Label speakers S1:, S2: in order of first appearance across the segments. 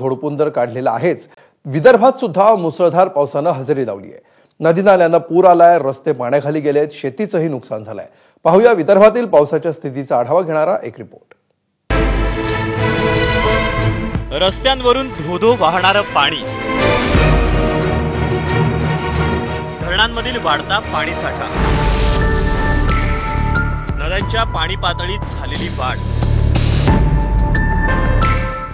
S1: झोडपून तर काढलेला आहेच विदर्भात सुद्धा मुसळधार पावसानं हजेरी लावली आहे. नदी नाल्यांना पूर आलाय रस्ते पाण्याखाली गेलेत शेतीचंही नुकसान झालंय. पाहूया विदर्भातील पावसाच्या स्थितीचा आढावा घेणारा एक रिपोर्ट.
S2: रस्त्यांवरून धोधो वाहणारं पाणी. धरणांमधील वाढता पाणी साठा. नद्यांच्या पाणी पातळीत झालेली वाढ.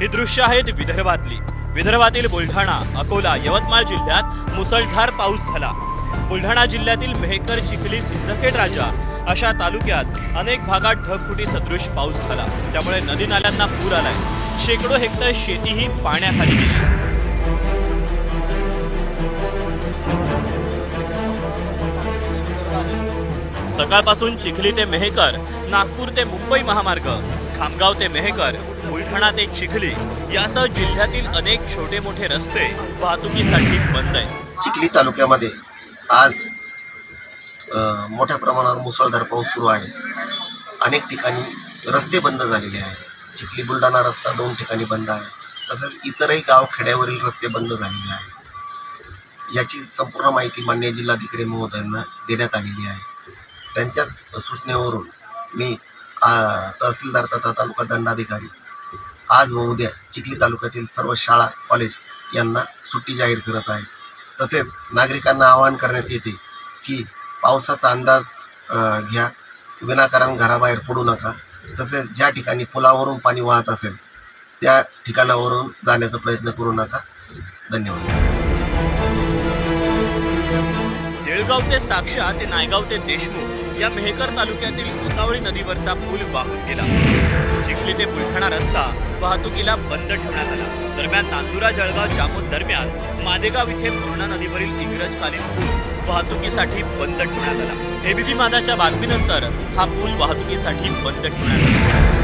S2: ही दृश्य आहेत विदर्भातली. विदर्भातील बुलढाणा अकोला यवतमाळ जिल्ह्यात मुसळधार पाऊस झाला. बुलढाणा जिल्ह्यातील मेहकर चिखली सिंदखेड राजा अशा तालुक्यात अनेक भागात ढगफुटी सदृश पाऊस झाला. त्यामुळे नदी नाल्यांना पूर आलाय. शेकडो हेक्टर शेतीही पाण्याखाली गेली. सकाळपासून चिखली ते मेहकर नागपूर ते मुंबई महामार्ग खामगाव ते मेहकर बुलढाणा ते चिखली. यासह जिल्ह्यातील अनेक छोटे मोठे रस्ते वाहतुकीसाठी बंद आहेत.
S3: चिखली तालुक्यामध्ये आज मोठ्या प्रमाणावर मुसळधार पाऊस सुरू आहे. अनेक ठिकाणी रस्ते बंद झालेले आहेत. चिखली बुलढाणा रस्ता दोन ठिकाणी बंद आहे. तसंच इतरही गाव खेड्यावरील रस्ते बंद झालेले आहेत. याची संपूर्ण माहिती मान्य जिल्हाधिकारी महोदयांना देण्यात आलेली आहे. त्यांच्याच सूचनेवरून मी तहसीलदार तथा तालुका दंडाधिकारी आज व उद्या चिखली तालुक्यातील सर्व शाळा कॉलेज यांना सुट्टी जाहीर करत आहे तसेच नागरिकांना आवाहन करण्यात येते की पावसाचा अंदाज घ्या. विनाकारण घराबाहेर पडू नका. तसेच ज्या ठिकाणी पुलावरून पाणी वाहत असेल त्या ठिकाणावरून जाण्याचा प्रयत्न करू नका. धन्यवाद.
S2: बेळगाव ते साक्षा ते नायगाव ते देशमुख या मेहकर तालुक्यातील गोसावळी नदीवरचा पूल वाहून गेला. चिखली ते बुलढाणा रस्ता वाहतुकीला बंद ठेवण्यात आला. दरम्यान नांदुरा जळगाव जामोद दरम्यान मादेगाव इथे पूर्णा नदीवरील इंग्रजकालीन पूल वाहतुकीसाठी बंद ठेवण्यात आला. एबीपी मादाच्या बातमीनंतर हा पूल वाहतुकीसाठी बंद ठेवण्यात आला.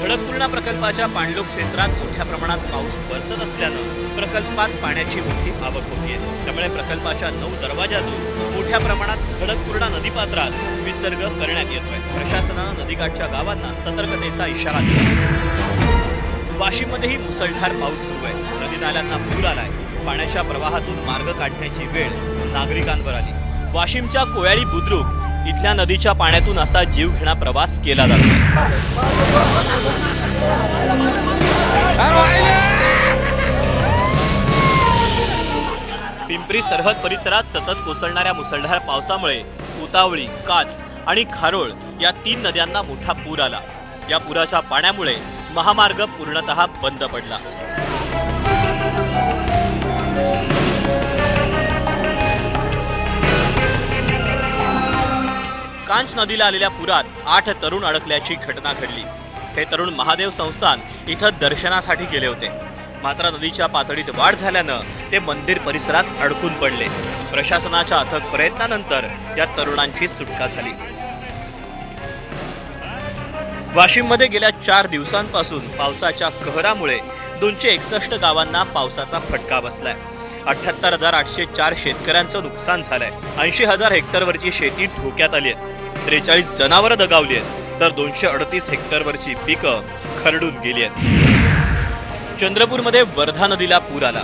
S2: खडकपूर्णा प्रकल्पाच्या पाणलोट क्षेत्रात मोठ्या प्रमाणात पाऊस बरसत असल्यानं प्रकल्पात पाण्याची मोठी आवक होती त्यामुळे प्रकल्पाच्या नऊ दरवाजातून मोठ्या प्रमाणात खडकपूर्णा नदीपात्रात विसर्ग करण्यात येतोय. प्रशासनानं नदीकाठच्या गावांना सतर्कतेचा इशारा दिला. वाशिममध्येही मुसळधार पाऊस सुरू आहे. नदी नाल्यांना पूर आलाय. पाण्याच्या प्रवाहातून मार्ग काढण्याची वेळ नागरिकांवर आली. वाशिमच्या कोयाळी बुद्रुक इथल्या नदीच्या पाण्यातून असा जीवघेणा प्रवास केला जातो. पिंपरी सरहद परिसरात सतत कोसळणाऱ्या मुसळधार पावसामुळे उतावळी काच आणि खारोळ या तीन नद्यांना मोठा पूर आला. या पुराच्या पाण्यामुळे महामार्ग पूर्णतः बंद पडला. कांच नदीला आलेल्या पुरात आठ तरुण अडकल्याची घटना घडली. हे तरुण महादेव संस्थान इथं दर्शनासाठी गेले होते. मात्र नदीच्या पातळीत वाढ झाल्यानं ते मंदिर परिसरात अडकून पडले. प्रशासनाच्या अथक प्रयत्नानंतर या तरुणांची सुटका झाली. वाशिममध्ये गेल्या चार दिवसांपासून पावसाच्या कहरामुळे दोनशे एकसष्ट गावांना पावसाचा फटका बसलाय. अठ्याहत्तर हजार आठशे चार शेतकऱ्यांचं नुकसान झालंय. ऐंशी हजार हेक्टरवरची शेती धोक्यात आली आहे. त्रेचाळीस जनावरं दगावली आहेत. तर दोनशे अडतीस हेक्टरवरची पिकं खरडून गेली आहेत. चंद्रपूरमध्ये वर्धा नदीला पूर आला.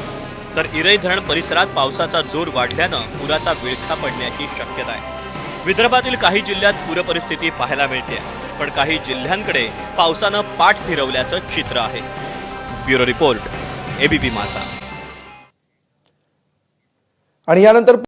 S2: तर इरई धरण परिसरात पावसाचा जोर वाढल्यानं पुराचा विळखा पडण्याची शक्यता आहे. विदर्भातील काही जिल्ह्यात पूरपरिस्थिती पाहायला मिळते पण काही जिल्ह्यांकडे पावसानं पाठ फिरवल्याचं चित्र आहे. ब्युरो रिपोर्ट एबीपी माझा.
S1: आणि यानंतर